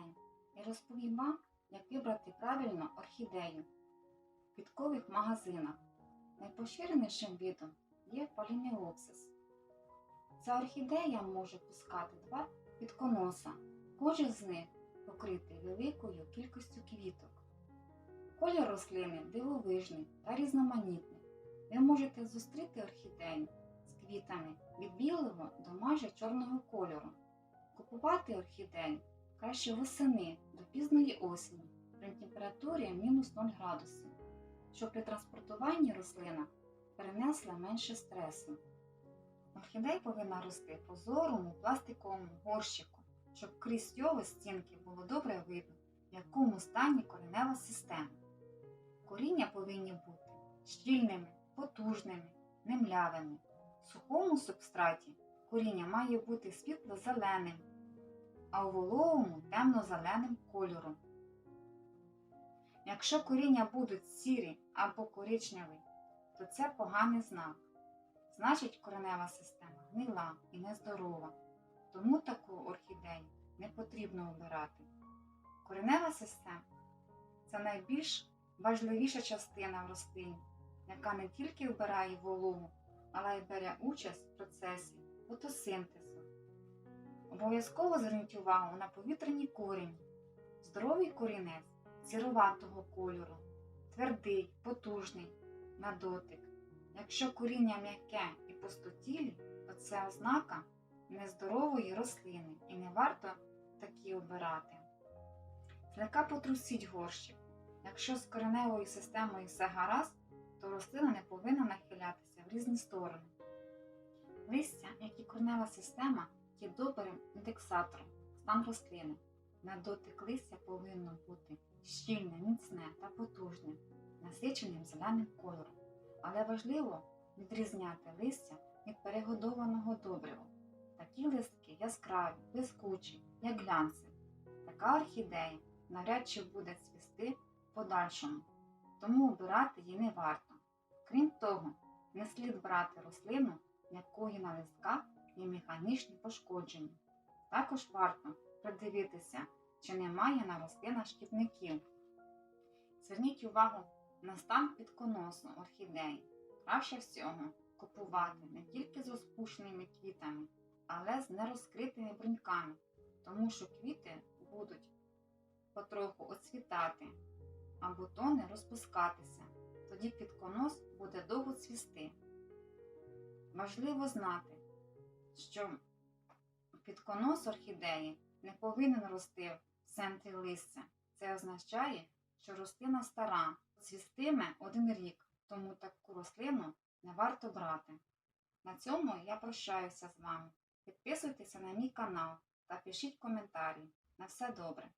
день я розповім вам, як вибрати правильно орхідею в квіткових магазинах. Найпоширенішим видом є полінеопсис. Ця орхідея може пускати два квітконоса, кожен з них покритий великою кількістю квіток. Колір рослини дивовижний та різноманітний. Ви можете зустріти орхідею з квітами від білого до майже чорного кольору. Купувати орхідею краще восени до пізної осені при температурі мінус 0 градусів, щоб при транспортуванні рослина перенесла менше стресу. Орхідея повинна рости в прозорому пластиковому горщику, щоб крізь його стінки було добре видно, в якому стані коренева система. Коріння повинні бути щільними, потужними, немлявими. В сухому субстраті коріння має бути світло-зеленим, а у вологому темно-зеленим кольором. Якщо коріння будуть сірі або коричневі, то це поганий знак. Значить, коренева система гнила і нездорова, тому таку орхідею не потрібно обирати. Коренева система це найбільш важливіша частина в рослині, яка не тільки вбирає вологу, але й бере участь в процесі фотосинтезу. Обов'язково зверніть увагу на повітряні корені. Здоровий корінець сіроватого кольору, твердий, потужний на дотик. Якщо коріння м'яке і пустотілі, то це ознака нездорової рослини і не варто такі обирати. Злегка потрусіть горщик. Якщо з кореневою системою все гаразд, то рослина не повинна нахилятися в різні сторони. Листя, як і коренева система, є добрим індексатором стан рослини. На дотик листя повинно бути щільне, міцне та потужне, насиченим зеленим кольором. Але важливо відрізняти листя від перегодованого добрива. Такі листки яскраві, блискучі, як глянцеві. Така орхідея навряд чи буде цвісти в подальшому, тому обирати її не варто. Крім того, не слід брати рослину, якої на листках є механічні пошкодження. Також варто придивитися, чи немає на рослинах шкідників. Зверніть увагу на стан підконосу орхідеї. Краще всього купувати не тільки з розпущеними квітами, але з нерозкритими бруньками, тому що квіти будуть потроху оцвітати, а бутони розпускатися. Тоді підконос буде довго цвісти. Важливо знати, що підконос орхідеї не повинен рости в центрі листя. Це означає, що рослина стара, цвістиме один рік, тому таку рослину не варто брати. На цьому я прощаюся з вами. Підписуйтеся на мій канал та пишіть коментарі. На все добре!